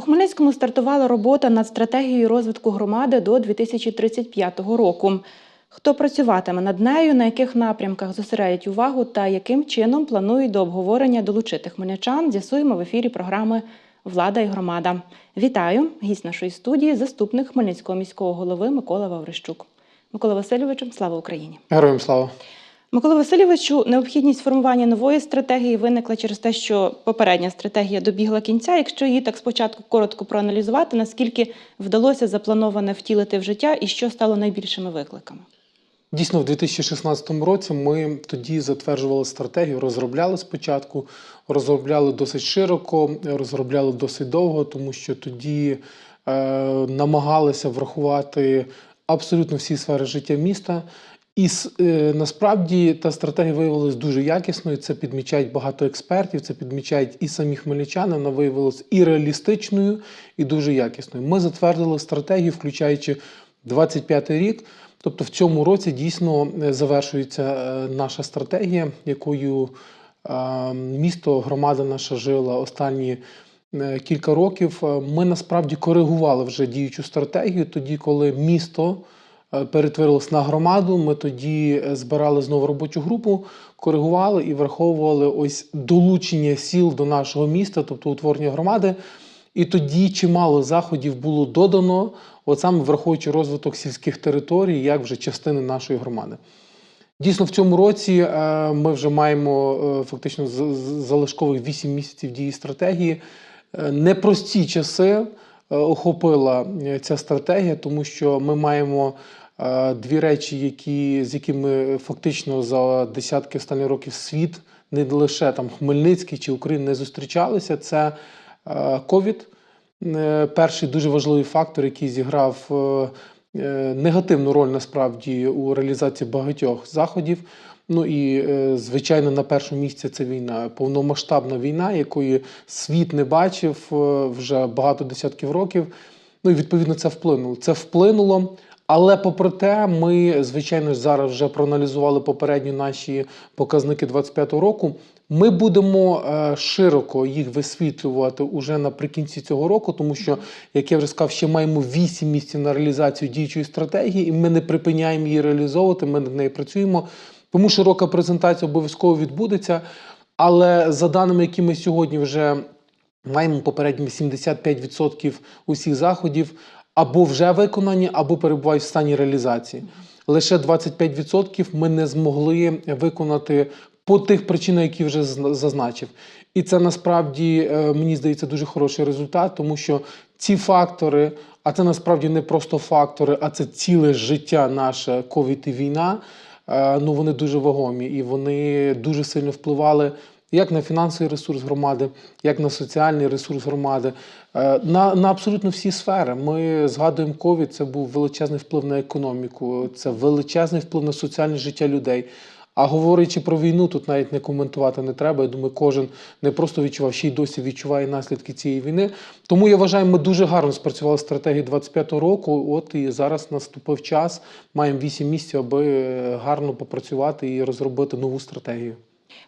У Хмельницькому стартувала робота над стратегією розвитку громади до 2035 року. Хто працюватиме над нею, на яких напрямках зосередять увагу та яким чином планують до обговорення долучити хмельничан, з'ясуємо в ефірі програми Влада і громада. Вітаю! Гість нашої студії, заступник Хмельницького міського голови Микола Ваврищук. Микола Васильовичу, слава Україні! Героям слава. Микола Васильовичу, необхідність формування нової стратегії виникла через те, що попередня стратегія добігла кінця. Якщо її так спочатку коротко проаналізувати, наскільки вдалося заплановане втілити в життя і що стало найбільшими викликами? Дійсно, в 2016 році ми тоді затверджували стратегію, розробляли спочатку, розробляли досить широко, розробляли досить довго, тому що тоді е, намагалися врахувати абсолютно всі сфери життя міста. І е, насправді та стратегія виявилася дуже якісною. Це підмічають багато експертів, це підмічають і самі хмельничани. Вона виявилася і реалістичною, і дуже якісною. Ми затвердили стратегію, включаючи 25 рік. Тобто в цьому році дійсно е, завершується е, наша стратегія, якою місто, громада наша жила останні кілька років. Ми насправді коригували вже діючу стратегію тоді, коли місто перетворилось на громаду. Ми тоді е, збирали знову робочу групу, коригували і враховували ось долучення сіл до нашого міста, тобто утворення громади. І тоді чимало заходів було додано, от саме враховуючи розвиток сільських територій, як вже частини нашої громади. Дійсно, в цьому році е, ми вже маємо е, фактично залишкових 8 місяців дії стратегії. Е, Непрості часи е, охопила е, ця стратегія, тому що ми маємо е, дві речі, які, з якими фактично за десятки останніх років світ, не лише там Хмельницький чи Україна не зустрічалися. Це е, ковід. Е, Перший дуже важливий фактор, який зіграв е, е, негативну роль насправді у реалізації багатьох заходів. Ну і е, звичайно, на першому місці це війна, повномасштабна війна, якої світ не бачив е, вже багато десятків років. Ну і відповідно це вплинуло. Це вплинуло. Але попри те, ми, звичайно, зараз вже проаналізували попередні наші показники 25-го року. Ми будемо е, широко їх висвітлювати уже наприкінці цього року, тому що, як я вже сказав, ще маємо 8 місяців на реалізацію діючої стратегії, і ми не припиняємо її реалізовувати. Ми над нею працюємо. Тому широка презентація обов'язково відбудеться. Але за даними, які ми сьогодні вже маємо попередньо 75% усіх заходів або вже виконані, або перебувають в стані реалізації. Лише 25% ми не змогли виконати по тих причинах, які вже зна- зазначив. І це насправді е, мені здається дуже хороший результат, тому що ці фактори, а це насправді не просто фактори, а це ціле життя наше ковід і війна. Е, Ну вони дуже вагомі і вони дуже сильно впливали як на фінансовий ресурс громади, як на соціальний ресурс громади, е, на, на абсолютно всі сфери. Ми згадуємо ковід, це був величезний вплив на економіку, це величезний вплив на соціальне життя людей. А говорячи про війну, тут навіть не коментувати не треба. Я думаю, кожен не просто відчував, ще й досі відчуває наслідки цієї війни. Тому я вважаю, ми дуже гарно спрацювали стратегію 25-го року. От і зараз наступив час. Маємо 8 місяців, аби е, гарно попрацювати і розробити нову стратегію.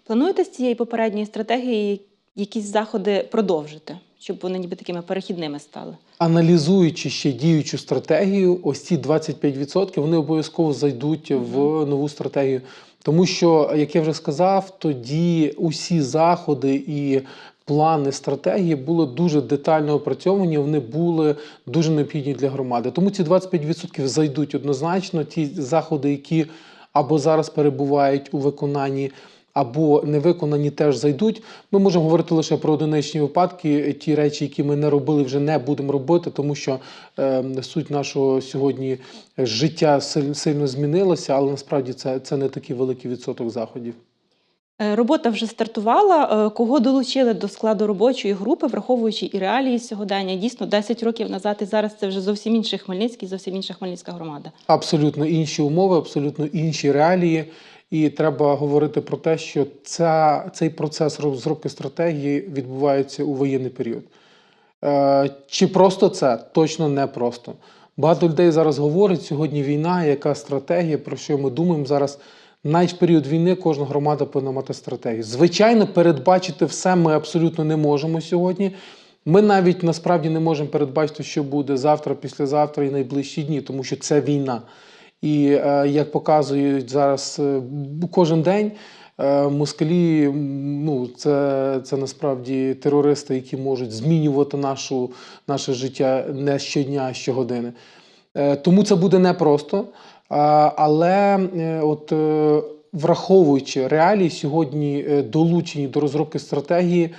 Плануєте з цієї попередньої стратегії якісь заходи продовжити, щоб вони ніби такими перехідними стали? Аналізуючи ще діючу стратегію, ось ці 25% вони обов'язково зайдуть в нову стратегію. Тому що, як я вже сказав, тоді усі заходи і плани стратегії були дуже детально опрацьовані, вони були дуже необхідні для громади. Тому ці 25% зайдуть однозначно. Ті заходи, які або зараз перебувають у виконанні. Або не виконані теж зайдуть. Ми можемо говорити лише про одиничні випадки. Ті речі, які ми не робили, вже не будемо робити, тому що е, суть нашого сьогодні життя силь- сильно змінилася, але насправді це, це не такий великий відсоток заходів. Е, Робота вже стартувала. Е, Кого долучили до складу робочої групи, враховуючи і реалії сьогодення? Дійсно, 10 років назад і зараз це вже зовсім інший Хмельницький, зовсім інша Хмельницька громада. Абсолютно інші умови, абсолютно інші реалії. І треба говорити про те, що ця, цей процес розробки стратегії відбувається у воєнний період. Е, чи просто це? Точно не просто. Багато людей зараз говорять, сьогодні війна, яка стратегія, про що ми думаємо зараз. Навіть в період війни кожна громада повинна мати стратегію. Звичайно, передбачити все ми абсолютно не можемо сьогодні. Ми навіть насправді не можемо передбачити, що буде завтра, післязавтра і найближчі дні, тому що це війна. І е, як показують зараз е, кожен день, е, москалі ну, це, це насправді терористи, які можуть змінювати нашу, наше життя не щодня, а щогодини. Тому це буде непросто. Але от враховуючи реалії, сьогодні долучені до розробки стратегії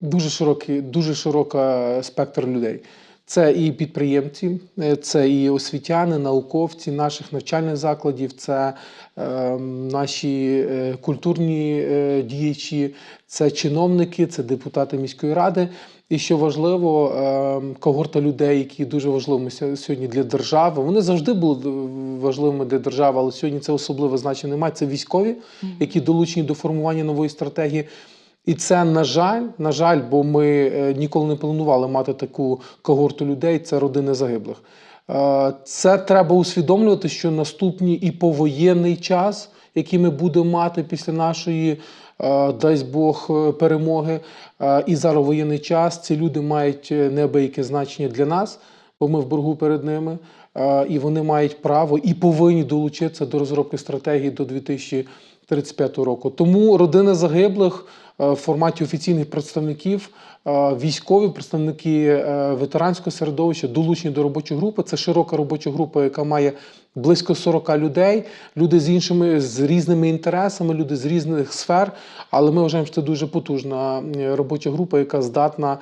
дуже широкий, дуже широка спектр людей. Це і підприємці, е, це і освітяни, науковці наших навчальних закладів, це е, наші культурні е, діячі, це чиновники, це депутати міської ради. І що важливо, е, когорта людей, які дуже важливими сьогодні для держави. Вони завжди були важливими для держави, але сьогодні це особливе значення немає. Це військові, які долучені до формування нової стратегії. І це, на жаль, на жаль, бо ми е, ніколи не планували мати таку когорту людей. Це родини загиблих. Е, Це треба усвідомлювати, що наступний і повоєнний час, який ми будемо мати після нашої, е, дасть Бог, перемоги, і зараз воєнний час, ці люди мають неабияке значення для нас, бо ми в боргу перед ними. І вони мають право і повинні долучитися до розробки стратегії до 2035 року. Тому родини загиблих е, в форматі офіційних представників, е, військові представники е, ветеранського середовища долучені до робочої групи. Це широка робоча група, яка має близько 40 людей, люди з іншими з різними інтересами, люди з різних сфер. Але ми вважаємо, що це дуже потужна робоча група, яка здатна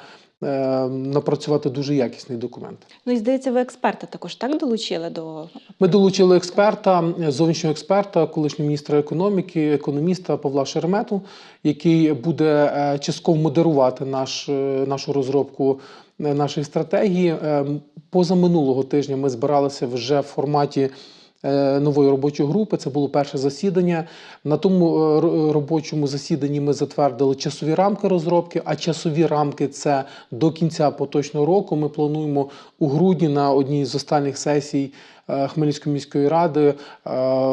напрацювати дуже якісний документ. Ну і здається, ви експерта також так долучили до Ми долучили експерта, зовнішнього експерта, колишнього міністра економіки, економіста Павла Шеремету, який буде е, частково модерувати наш, е, нашу розробку е, нашої стратегії. Е, Позаминулого тижня ми збиралися вже в форматі. Е, Нової робочої групи це було перше засідання. На тому е, робочому засіданні ми затвердили часові рамки розробки. А часові рамки це до кінця поточного року. Ми плануємо у грудні на одній з останніх сесій е, Хмельницької міської ради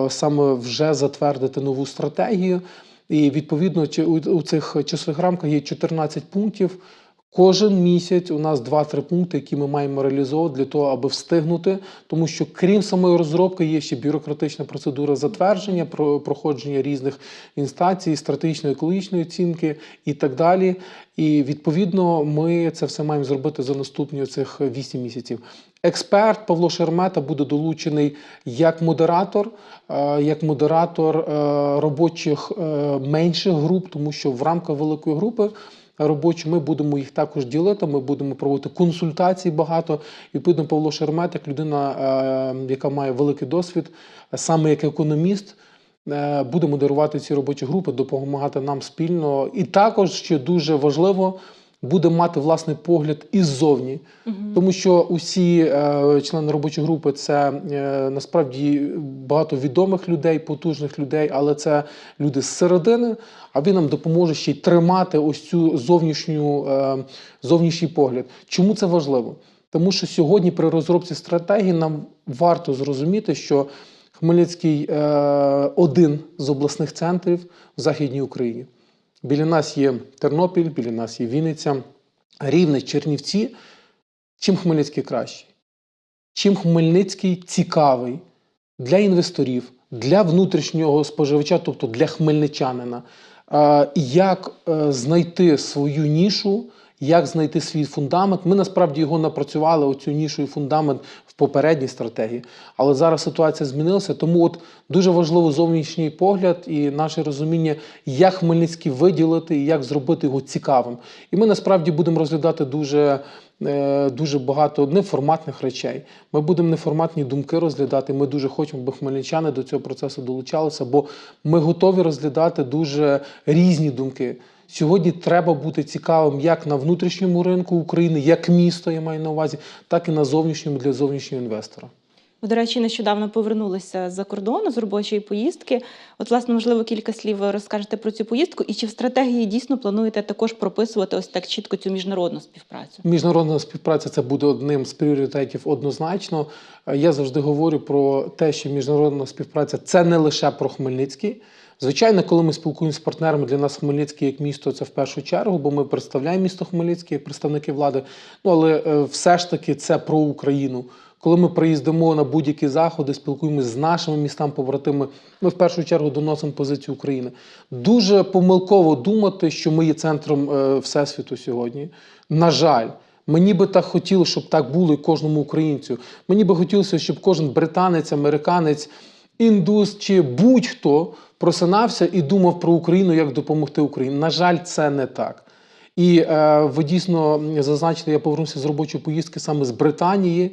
саме вже затвердити нову стратегію. І відповідно у цих часових рамках є 14 пунктів. Кожен місяць у нас 2-3 пункти, які ми маємо реалізовувати для того, аби встигнути. Тому що крім самої розробки є ще бюрократична процедура затвердження, про проходження різних інстанцій, стратегічної екологічної оцінки і так далі. І відповідно ми це все маємо зробити за наступні цих 8 місяців. Експерт Павло Шермета буде долучений як модератор, е, як модератор е, робочих е, менших груп, тому що в рамках великої групи робочі ми будемо їх також ділити. Ми будемо проводити консультації багато. І відповідно Павло Шермет, як людина, е, яка має великий досвід, саме як економіст. е, Буде модерувати ці робочі групи, допомагати нам спільно. І також ще дуже важливо буде мати власний погляд іззовні, тому що усі е, члени робочої групи це е, насправді багато відомих людей, потужних людей, але це люди з середини. А він нам допоможе ще й тримати ось цю зовнішню е, зовнішній погляд. Чому це важливо? Тому що сьогодні при розробці стратегії нам варто зрозуміти, що Хмельницький е, один з обласних центрів в Західній Україні. Біля нас є Тернопіль, біля нас є Вінниця, Рівне, Чернівці. Чим Хмельницький кращий? Чим Хмельницький цікавий для інвесторів, для внутрішнього споживача, тобто для хмельничанина, як е, знайти свою нішу, як знайти свій фундамент. Ми насправді його напрацювали, оцю нішу і фундамент в попередній стратегії. Але зараз ситуація змінилася, тому от дуже важливо зовнішній погляд і наше розуміння, як Хмельницький виділити і як зробити його цікавим. І ми насправді будемо розглядати дуже. е, Дуже багато неформатних речей. Ми будемо неформатні думки розглядати. Ми дуже хочемо, аби хмельничани до цього процесу долучалися, бо ми готові розглядати дуже різні думки. Сьогодні треба бути цікавим як на внутрішньому ринку України, як місто, я маю на увазі, так і на зовнішньому для зовнішнього інвестора. Ви, до речі, нещодавно повернулися з-за кордону з робочої поїздки. От, власне, можливо, кілька слів розкажете про цю поїздку, і чи в стратегії дійсно плануєте також прописувати ось так чітко цю міжнародну співпрацю? Міжнародна співпраця це буде одним з пріоритетів однозначно. Е, Я завжди говорю про те, що міжнародна співпраця це не лише про Хмельницький. Звичайно, коли ми спілкуємося з партнерами, для нас Хмельницький як місто це в першу чергу, бо ми представляємо місто Хмельницький як представники влади. Ну але е, все ж таки це про Україну. Коли ми приїздимо на будь-які заходи, спілкуємося з нашими містами, побратими, ми в першу чергу доносимо позицію України. Дуже помилково думати, що ми є центром е, всесвіту сьогодні. На жаль. Мені би так хотілося, щоб так було і кожному українцю. Мені би хотілося, щоб кожен британець, американець, індус чи будь-хто просинався і думав про Україну, як допомогти Україні. На жаль, це не так. І е, ви дійсно зазначили, я повернувся з робочої поїздки саме з Британії.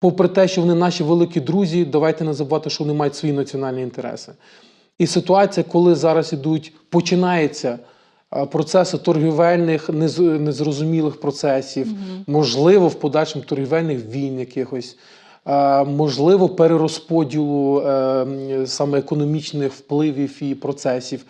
Попри те, що вони наші великі друзі, давайте не забувати, що вони мають свої національні інтереси. І ситуація, коли зараз ідуть, починається е, процеси торгівельних нез- незрозумілих процесів, можливо, в подальшому торгівельних війн якихось, можливо, перерозподілу е, саме економічних впливів і процесів.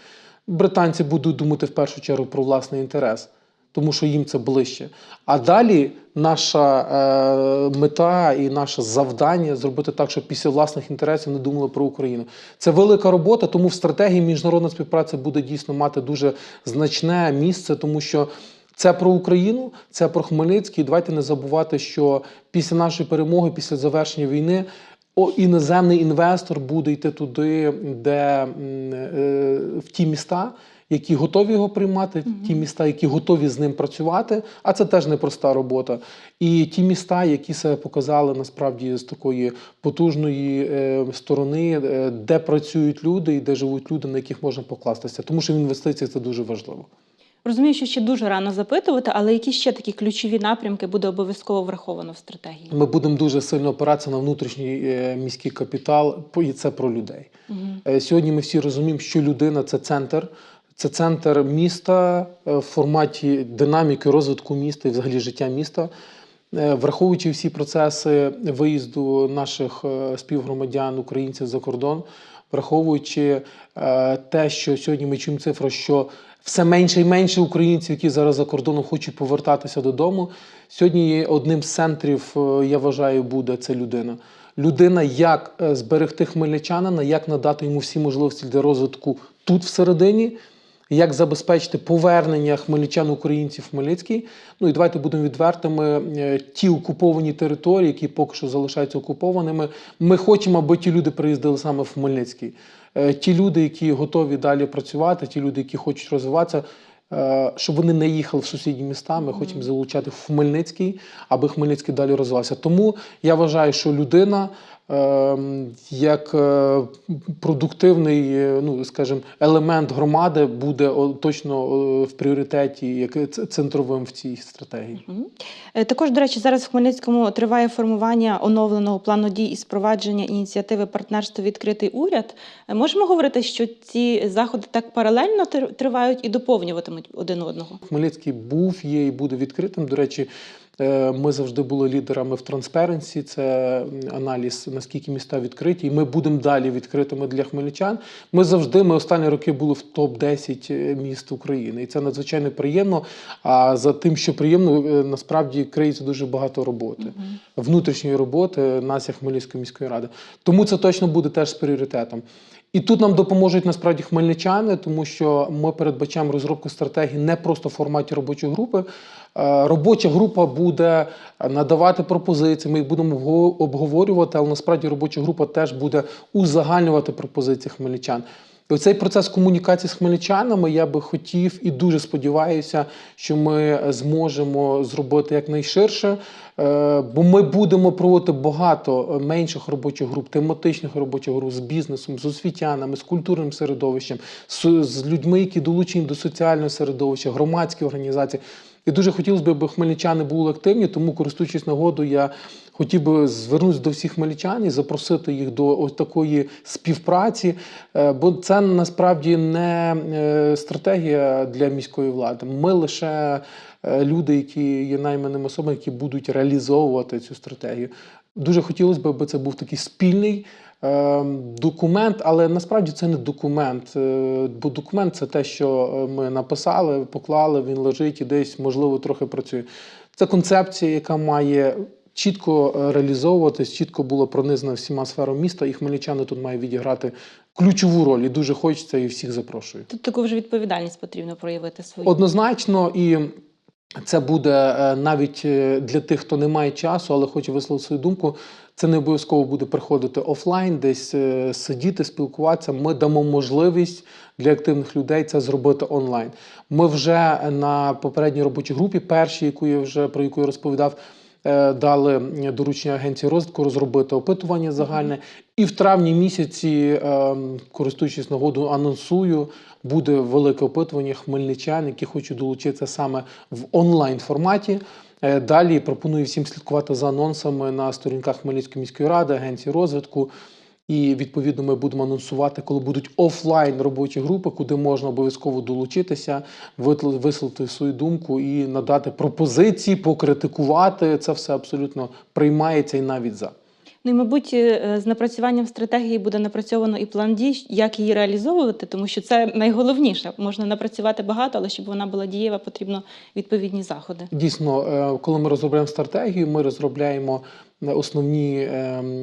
Британці будуть думати в першу чергу про власний інтерес, тому що їм це ближче. А далі наша е, мета і наше завдання зробити так, щоб після власних інтересів не думали про Україну. Це велика робота, тому в стратегії міжнародна співпраця буде дійсно мати дуже значне місце, тому що. Це про Україну, це про Хмельницький. Давайте не забувати, що після нашої перемоги, після завершення війни, о, іноземний інвестор буде йти туди, де е, в ті міста, які готові його приймати, ті міста, які готові з ним працювати. А це теж непроста робота. І ті міста, які себе показали насправді з такої потужної е, сторони, е, де працюють люди і де живуть люди, на яких можна покластися. Тому що в інвестиціях це дуже важливо. Розумію, що ще дуже рано запитувати, але які ще такі ключові напрямки буде обов'язково враховано в стратегії? Ми будемо дуже сильно опиратися на внутрішній е, міський капітал, і це про людей. Е, Сьогодні ми всі розуміємо, що людина це центр. Це центр міста е, в форматі динаміки розвитку міста і взагалі життя міста. Враховуючи всі процеси виїзду наших співгромадян, українців за кордон, враховуючи те, що сьогодні ми чуємо цифру, що все менше і менше українців, які зараз за кордоном хочуть повертатися додому. Сьогодні є одним з центрів, е, я вважаю, буде це людина. Людина, як е, зберегти хмельничанина, як надати йому всі можливості для розвитку тут всередині, як забезпечити повернення хмельничан українців в Хмельницький. Ну і давайте будемо відвертими. е, Ті окуповані території, які поки що залишаються окупованими, ми хочемо, аби ті люди приїздили саме в Хмельницький. Е, Ті люди, які готові далі працювати, ті люди, які хочуть розвиватися, е, щоб вони не їхали в сусідні міста. Ми хочемо залучати в Хмельницький, аби Хмельницький далі розвивався. Тому я вважаю, що людина. Е, Як е, продуктивний, е, ну скажімо, елемент громади буде точно е, в пріоритеті, як центровим в цій стратегії. Також, до речі, зараз в Хмельницькому триває формування оновленого плану дій і спровадження ініціативи партнерство відкритий уряд. Можемо говорити, що ці заходи так паралельно тривають і доповнюватимуть один одного. Хмельницький був, є і буде відкритим. До речі, ми завжди були лідерами в Transparency, це аналіз, наскільки міста відкриті, і ми будемо далі відкритими для хмельничан. Ми завжди, ми останні роки були в топ-10 міст України, і це надзвичайно приємно. А за тим, що приємно, е, насправді криється дуже багато роботи, внутрішньої роботи нас, як Хмельницької міської ради. Тому це точно буде теж з пріоритетом. І тут нам допоможуть насправді хмельничани, тому що ми передбачаємо розробку стратегії не просто в форматі робочої групи. Е, Робоча група буде надавати пропозиції, ми їх будемо обго- обговорювати, але насправді робоча група теж буде узагальнювати пропозиції хмельничан. І оцей процес комунікації з хмельничанами я би хотів і дуже сподіваюся, що ми зможемо зробити якнайширше, Е, бо ми будемо проводити багато менших робочих груп, тематичних робочих груп з бізнесом, з освітянами, з культурним середовищем, з, людьми, які долучені до соціального середовища, громадські організації. І дуже хотілося б, аби хмельничани були активні, тому, користуючись нагодою, я хотів би звернутися до всіх хмельничан і запросити їх до ось такої співпраці, е, бо це насправді не е, стратегія для міської влади. Ми лише е, люди, які є найманими особами, які будуть реалізовувати цю стратегію. Дуже хотілося б, аби це був такий спільний документ, але насправді це не документ. е, Бо документ це те, що е, ми написали, поклали, він лежить і десь, можливо, трохи працює. Це концепція, яка має чітко е, реалізовуватись, чітко було пронизано всіма сферами міста, і хмельничани тут мають відіграти ключову роль. І дуже хочеться і всіх запрошую. Тут таку вже відповідальність потрібно проявити свою. Однозначно, і це буде навіть для тих, хто не має часу, але хоче висловити свою думку. Це не обов'язково буде приходити офлайн, десь е, сидіти, спілкуватися. Ми дамо можливість для активних людей це зробити онлайн. Ми вже на попередній робочій групі, першій, яку я вже про яку я розповідав. е, Дали доручення агенції розвитку розробити опитування загальне, і в травні місяці, е, користуючись нагодою, анонсую, буде велике опитування хмельничан, які хочуть долучитися саме в онлайн форматі. Е, Далі пропоную всім слідкувати за анонсами на сторінках Хмельницької міської ради, агенції розвитку. І відповідно ми будемо анонсувати, коли будуть офлайн робочі групи, куди можна обов'язково долучитися, висловити свою думку і надати пропозиції, покритикувати. Це все абсолютно приймається і навіть за. Ну і мабуть, е, з напрацюванням стратегії буде напрацьовано і план дій, як її реалізовувати, тому що це найголовніше. Можна напрацювати багато, але щоб вона була дієва, потрібно відповідні заходи. Дійсно, е, коли ми розробляємо стратегію, ми розробляємо е, основні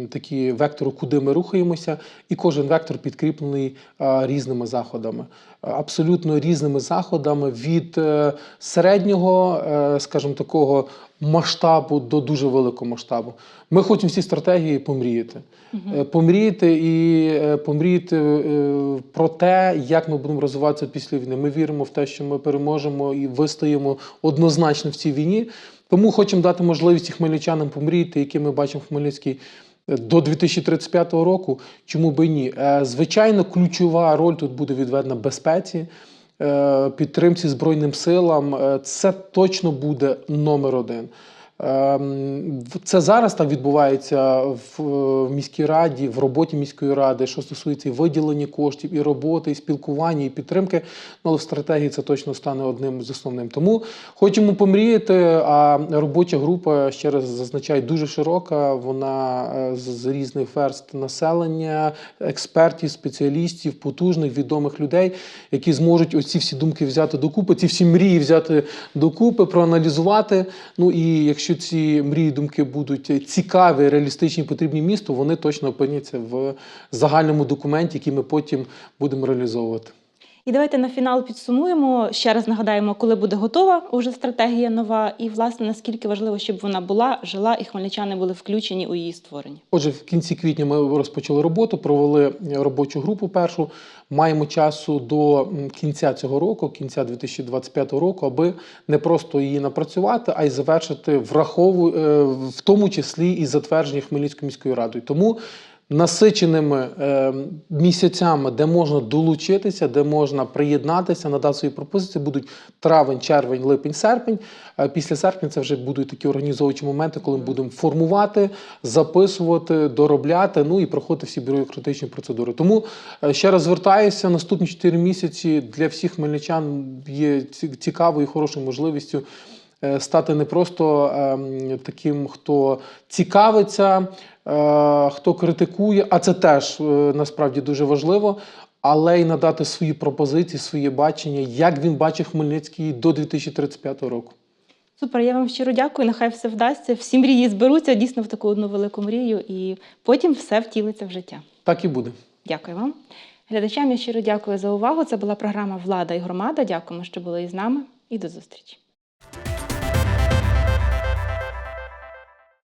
такі вектори, куди ми рухаємося, і кожен вектор підкріплений е, різними заходами, Е, абсолютно різними заходами від е, середнього, е, скажімо, такого масштабу до дуже великого масштабу. Ми хочемо всі стратегії помріяти. Е, Помріяти і е, помріяти е, про те, як ми будемо розвиватися після війни. Ми віримо в те, що ми переможемо і вистоїмо однозначно в цій війні. Тому хочемо дати можливість і хмельничанам помріяти, які ми бачимо в Хмельницькій до 2035 року. Чому би ні? Звичайно, ключова роль тут буде відведена безпеці. Е, Підтримці Збройним силам Е, це точно буде номер один. Ем, Це зараз так відбувається в міській раді, в роботі міської ради, що стосується і виділення коштів, і роботи, і спілкування, і підтримки. Ну, але в стратегії це точно стане одним з основним. Тому хочемо помріяти. А робоча група ще раз зазначаю дуже широка. Вона е, з різних верст населення, експертів, спеціалістів, потужних відомих людей, які зможуть оці всі думки взяти докупи, ці всі мрії взяти докупи, проаналізувати. Ну і якщо ці мрії, думки будуть цікаві, реалістичні, потрібні місту, вони точно опиняться в загальному документі, який ми потім будемо реалізовувати. І давайте на фінал підсумуємо. Ще раз нагадаємо, коли буде готова уже стратегія нова, і власне наскільки важливо, щоб вона була, жила, і хмельничани були включені у її створенні. Отже, в кінці квітня ми розпочали роботу, провели робочу групу першу. Маємо часу до кінця цього року, кінця 2025 року, аби не просто її напрацювати, а й завершити врахову, е, в тому числі і затвердження Хмельницькою міською радою. Тому насиченими е, місяцями, де можна долучитися, де можна приєднатися, надати свої пропозиції, будуть травень, червень, липень, серпень. Е, Після серпня це вже будуть такі організовуючі моменти, коли ми будемо формувати, записувати, доробляти, ну і проходити всі бюрократичні процедури. Тому е, ще раз звертаюся, наступні 4 місяці для всіх хмельничан є цікавою і хорошою можливістю е, стати не просто ем, таким, хто цікавиться, хто критикує, а це теж е, насправді дуже важливо. Але й надати свої пропозиції, своє бачення, як він бачить Хмельницький до 2035 року. Супер, я вам щиро дякую. Нехай все вдасться. Всі мрії зберуться дійсно в таку одну велику мрію, і потім все втілиться в життя. Так і буде. Дякую вам. Глядачам я щиро дякую за увагу. Це була програма Влада і громада. Дякуємо, що були із нами, і до зустрічі.